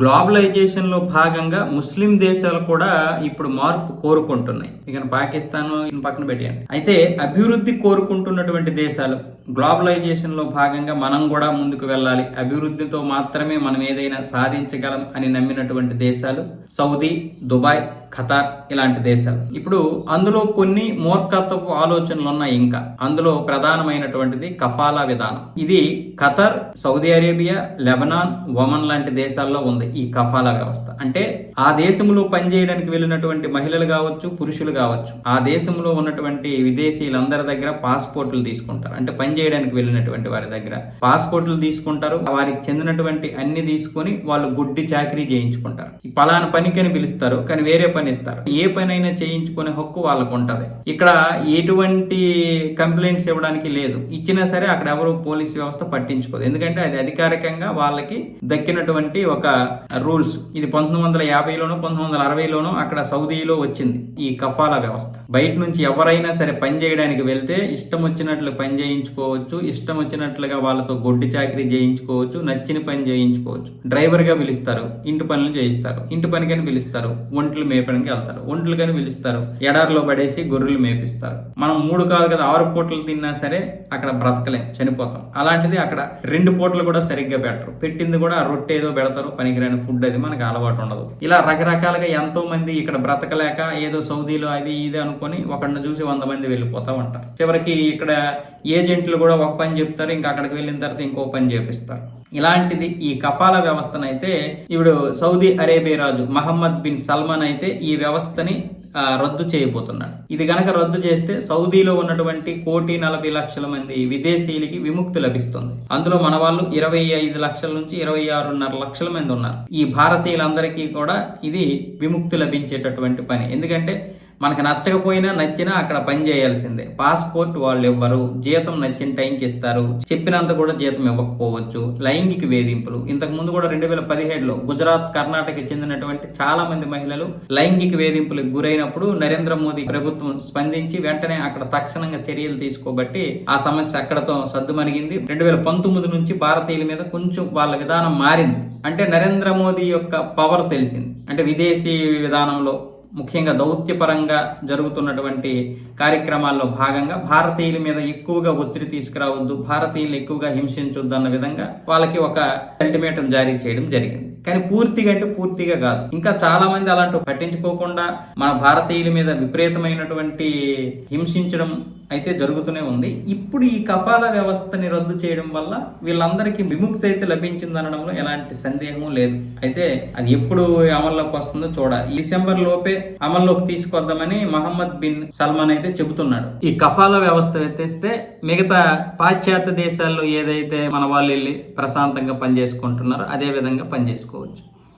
గ్లోబలైజేషన్లో భాగంగా ముస్లిం దేశాలు కూడా ఇప్పుడు మార్పు కోరుకుంటున్నాయి. ఇక పాకిస్తాన్ పక్కన పెట్టేయండి. అయితే అభివృద్ధి కోరుకుంటున్నటువంటి దేశాలు గ్లోబలైజేషన్లో భాగంగా మనం కూడా ముందుకు వెళ్ళాలి. అభివృద్ధితో మాత్రమే మనం ఏదైనా సాధించగలం అని నమ్మినటువంటి దేశాలు సౌదీ దుబాయ్ ఖతార్ ఇలాంటి దేశాలు. ఇప్పుడు అందులో కొన్ని మూర్ఖత్వపు ఆలోచనలు ఉన్నాయి ఇంకా. అందులో ప్రధానమైనటువంటిది కఫాలా విధానం. ఇది Qatar Saudi Arabia Lebanon Oman లాంటి దేశాల్లో ఉంది ఈ కఫాలా వ్యవస్థ. అంటే ఆ దేశంలో పనిచేయడానికి వెళ్ళినటువంటి మహిళలు కావచ్చు పురుషులు కావచ్చు ఆ దేశంలో ఉన్నటువంటి విదేశీయులందరి దగ్గర పాస్పోర్ట్లు తీసుకుంటారు. అంటే పని చేయడానికి వెళ్ళినటువంటి వారి దగ్గర పాస్పోర్ట్లు తీసుకుంటారు. వారికి చెందినటువంటి అన్ని తీసుకొని వాళ్ళు గుడ్డి చాకరీ చేయించుకుంటారు. ఈ పలానా పనికి అని పిలుస్తారు. కానీ వేరే పని పనిస్తారు. ఏ పనైనా చేయించుకునే హక్కు వాళ్ళకు ఉంటుంది ఇక్కడ ఎటువంటి కంప్లైంట్స్ ఇవ్వడానికి లేదు. ఇచ్చినా సరే అక్కడ ఎవరు పోలీస్ వ్యవస్థ పట్టించుకోదు. ఎందుకంటే అది అధికారికంగా వాళ్ళకి దక్కినటువంటి ఒక రూల్స్. ఇది పంతొమ్మిది వందల యాభైలోనో పంతొమ్మిది వందల అరవైలోనో అక్కడ సౌదీలో వచ్చింది ఈ కఫాలా వ్యవస్థ. బయట నుంచి ఎవరైనా సరే పని చేయడానికి వెళ్తే ఇష్టం వచ్చినట్లు పని చేయించుకోవచ్చు ఇష్టం వచ్చినట్లుగా వాళ్ళతో గొడ్డి చాకరీ చేయించుకోవచ్చు నచ్చిన పని చేయించుకోవచ్చు. డ్రైవర్గా పిలుస్తారు ఇంటి పనులు చేయిస్తారు. ఇంటి పనికని పిలుస్తారు ఒంట్లు మేపడానికి వెళ్తారు. ఒంట్లు కని పిలుస్తారు ఎడారిలో పడేసి గొర్రెలు మేపిస్తారు. మనం మూడు కాదు కదా ఆరు పూటలు తిన్నా సరే అక్కడ బ్రతకలేం చనిపోతాం. అలాంటిది అక్కడ రెండు పూటలు కూడా సరిగ్గా పెట్టరు. పెట్టింది కూడా ఆ రొట్టె ఏదో పెడతారు పనికిరాని ఫుడ్ అది మనకు అలవాటు ఉండదు. ఇలా రకరకాలుగా ఎంతో మంది ఇక్కడ బ్రతకలేక ఏదో సౌదీలో అది ఇది అనుకొని ఒకడిని చూసి వంద మంది వెళ్ళిపోతా ఉంటారు చివరికి ఇక్కడ ఏజెంట్లు కూడా ఒక పని చెప్తారు ఇంకా అక్కడికి వెళ్ళిన తర్వాత ఇంకో పని చేపిస్తారు. ఇలాంటిది ఈ కఫాల వ్యవస్థనైతే ఇప్పుడు సౌదీ అరేబియా రాజు మహమ్మద్ బిన్ సల్మాన్ అయితే ఈ వ్యవస్థని రద్దు చేయబోతున్నాడు. ఇది గనక రద్దు చేస్తే సౌదీలో ఉన్నటువంటి కోటి నలభై లక్షల మంది విదేశీయులకి విముక్తి లభిస్తుంది. అందులో మన వాళ్ళు ఇరవై ఐదు లక్షల నుంచి ఇరవై ఆరున్నర లక్షల మంది ఉన్నారు. ఈ భారతీయులందరికీ కూడా ఇది విముక్తి లభించేటటువంటి పని. ఎందుకంటే మనకు నచ్చకపోయినా నచ్చినా అక్కడ పని చేయాల్సిందే. పాస్పోర్ట్ వాళ్ళు ఇవ్వరు జీతం నచ్చిన టైంకి ఇస్తారు. చెప్పినంత కూడా జీతం ఇవ్వకపోవచ్చు. లైంగిక వేధింపులు. ఇంతకుముందు కూడా రెండు వేల పదిహేడులో గుజరాత్ కర్ణాటక చెందినటువంటి చాలా మంది మహిళలు లైంగిక వేధింపులకు గురైనప్పుడు నరేంద్ర మోదీ ప్రభుత్వం స్పందించి వెంటనే అక్కడ తక్షణంగా చర్యలు తీసుకోబట్టి ఆ సమస్య అక్కడతో సద్దుమణిగింది రెండు వేల పంతొమ్మిది నుంచి భారతీయుల మీద కొంచెం వాళ్ళ విధానం మారింది. అంటే నరేంద్ర మోదీ యొక్క పవర్ తెలిసింది. అంటే విదేశీ విధానంలో ముఖ్యంగా దౌత్యపరంగా జరుగుతున్నటువంటి కార్యక్రమాల్లో భాగంగా భారతీయుల మీద ఎక్కువగా ఒత్తిడి తీసుకురావద్దు భారతీయులు ఎక్కువగా హింసించొద్దు అన్న విధంగా వాళ్ళకి ఒక అల్టిమేటం జారీ చేయడం జరిగింది. కానీ పూర్తిగా అంటే పూర్తిగా కాదు. ఇంకా చాలా మంది అలాంటి పట్టించుకోకుండా మన భారతీయుల మీద విపరీతమైనటువంటి హింసించడం అయితే జరుగుతూనే ఉంది. ఇప్పుడు ఈ కపాల వ్యవస్థని రద్దు చేయడం వల్ల వీళ్ళందరికీ విముక్తి అయితే లభించింది అనడంలో ఎలాంటి సందేహం లేదు. అయితే అది ఎప్పుడు అమల్లోకి వస్తుందో చూడాలి. డిసెంబర్ లోపే అమల్లోకి తీసుకొద్దామని మహమ్మద్ బిన్ సల్మాన్ అయితే చెబుతున్నాడు. ఈ కఫాల వ్యవస్థ ఎత్తేస్తే మిగతా పాశ్చాత్య దేశాల్లో ఏదైతే మన వాళ్ళు వెళ్ళి ప్రశాంతంగా పనిచేసుకుంటున్నారో అదే విధంగా coach.